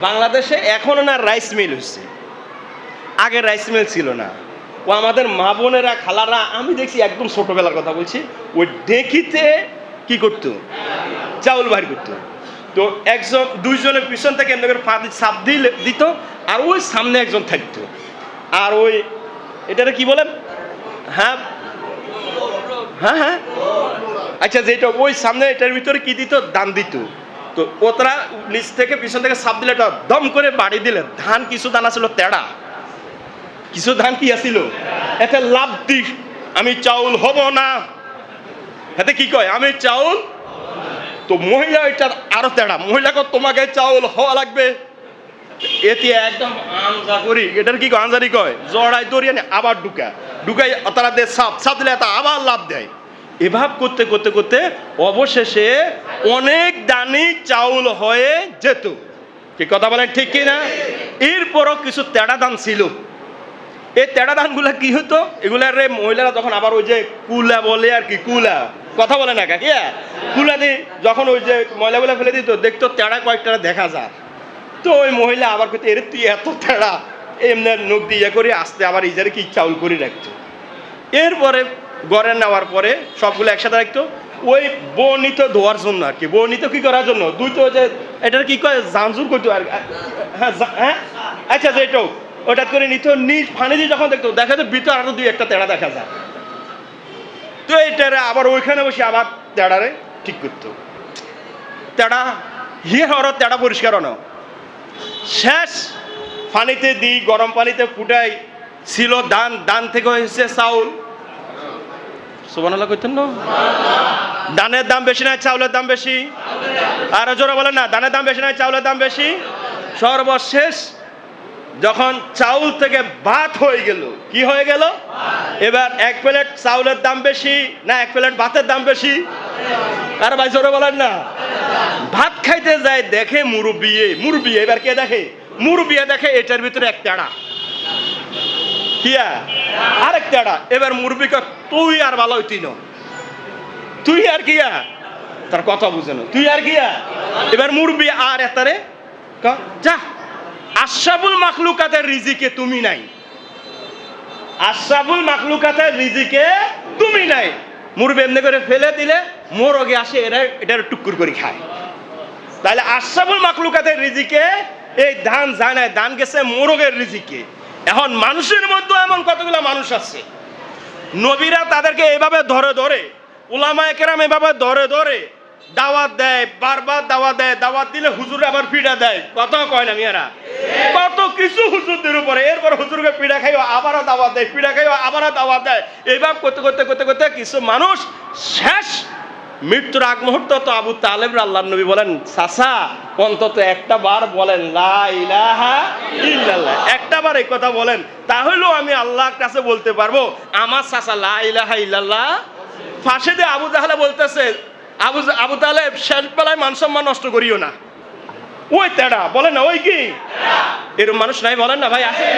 বাংলাদেশে এখনও না রাইস মিল হচ্ছে আগে রাইস মিল ছিল না। ও আমাদের মা বোনেরা, খালারা, আমি দেখছি একদম ছোটবেলার কথা বলছি, ওই ডেকিতে কি করতো? চাউল বাহির করতো। তো একজন, দুইজনের পিছন থেকে এমনি করে ফাঁদ সাপ দিলে, দিত, আর ওই সামনে একজন থাকতো। আর ওই, এটারে কি বলেন? হ্যাঁ? হ্যাঁ হ্যাঁ? আচ্ছা যেটা ওই সামনে, এটার ভিতরে কি দিত? দান দিত। তো ওতরা নিচ থেকে পিছন থেকে সাপ দিলে দম করে বাড়ি দিলে ধান কিছু ধান আসলো তেড়া। কিছু ধান কি আসিল এতে লাভ দি। আমি চাউল হব না। এতে কি কয়? আমি চাউল তো মহিলা এটা আরও তেড়া। মহিলাকে তোমাকে চাউল হওয়া লাগবে। এতে একদম আনজা করি। এটার কি কয়? আনজারি কয়? জড়াই দড়িয়ে আবার ঢুকা ঢুকাই তারা দে সাপ সাপ দিলে এটা আবার লাভ দেয়। এভাব করতে করতে করতে অবশেষে অনেক দানি চাউল হয়ে যেত। কি কথা বলেন ঠিক কি না? এরপরও কিছু তেড়া দান ছিল। এই তেড়া ধানগুলা কি হতো? এগুলার মহিলারা যখন আবার ওই যে কুলা বলে আর কি, কুলা। কথা বলে না কাকি হ্যাঁ? কুলা দিয়ে যখন ওই যে ময়লাগুলা ফেলে দিত, দেখতো তেড়া কয়েকটা দেখা যায়। তো ওই মহিলা আবার করতে এর তুই এত তেড়া। এমনি নখ দিয়ে ইয়ে করে আসতে আবার ইজারে কি চাউল করে রাখতো। এরপরে গড়ে নেওয়ার পরে সবগুলো একসাথে রাখতো। ওই বর্ণিত ধোয়ার জন্য আর কি। বর্ণিত কি করার জন্য? দুই তো যে এটার কি কয়? জানজুর করতো আর হ্যাঁ হ্যাঁ? আচ্ছা যে এটাও। ওটা করে নিত, নিজ ফানি দিয়ে যখন দেখতো, দেখা যায় ভিতর আরও দুই একটা তেড়া দেখা যায়। তো এইটারে আবার ওইখানে বসে আবার তেড়ারে ঠিক করতো। তেড়া, হিয়ে হওয়ার তেড়া পরিষ্কার হনো শেষ পানিতে দিই গরম পানিতে ফুটাই, ছিল ধান দান থেকে হয়েছে চাউল। সুবানাল্লাহ কইতেন না ধানের দাম বেশি না চাউলের দাম বেশি? আর জোরে বলেন না ধানের দাম বেশি না চাউলের দাম বেশি? সর্বশেষ যখন চাউল থেকে ভাত হয়ে গেল, কি হয়ে গেল? এবার এক প্লেট চাউলের দাম বেশি না এক প্লেট ভাতের দাম বেশি? আর ভাই, জোরে বলেন না। ভাত খাইতে যায়, দেখে মুরব্বিয়ে মুরব্বি, এবার কে দেখে? মুরব্বিয়ে দেখে এটার ভিতরে এক তেড়া কিয়া আরেক তেড়া এবার মুরব্বি তুই আর ভালো হইতি না। তুই আর কিয়া তার কথা বুঝে না। তুই আর কিয়া এবার মুরব্বি আর এতারে যা, আশরাফুল মাখলুকাতের রিজিকে তুমি নাই। আশরাফুল মাখলুকাতের রিজিকে তুমি নাই। মুরব্বি এমনি করে ফেলে দিলে, মোরগে আসে এরা, এটার টুকুর করে খায়। তাহলে আশরাফুল মাখলুকাতের রিজিকে, এই ধান না ধান গেছে মোরগের রিজিকে। এখন মানুষের মধ্যে এমন কতগুলো মানুষ আছে নবীরা তাদেরকে এভাবে ধরে ধরে উলামা একরাম এভাবে ধরে ধরে দাওয়াত দেয়, বারবার দাওয়াত দেয়, দাওয়াত দিলে হুজুর আবার পিড়া দেয়। কত কয় না মিয়ারা? কত কিছু হুজুরদের উপরে। এরপর হুজুরকে পিড়া খাইও, আবারও দাওয়াত দেয়, পিড়া খাইও, আবারও দাওয়াত দেয়। এইভাবে করতে করতে করতে করতে কিছু মানুষ শেষ মৃত্যুর আগ মুহূর্ত তো আবু তালেব আল্লাহ নবী বলেন সাসা অন্তত একটা বার বলেন, লা ইলাহা ইল্লাল্লাহ। একটা বার এই কথা বলেন তাহলেও আমি আল্লাহর কাছে বলতে পারব, আমার সাসা লা ইলাহা ইল্লাল্লাহ ফাঁসে দিয়ে আবু তাহলে বলতেছে, আবু আবু তাহলে শেষ বেলায় মান সম্মান নষ্ট করিও না। ওই তেড়া, বলে না ওই কি? এরকম মানুষ নাই, বলেন না ভাই আছে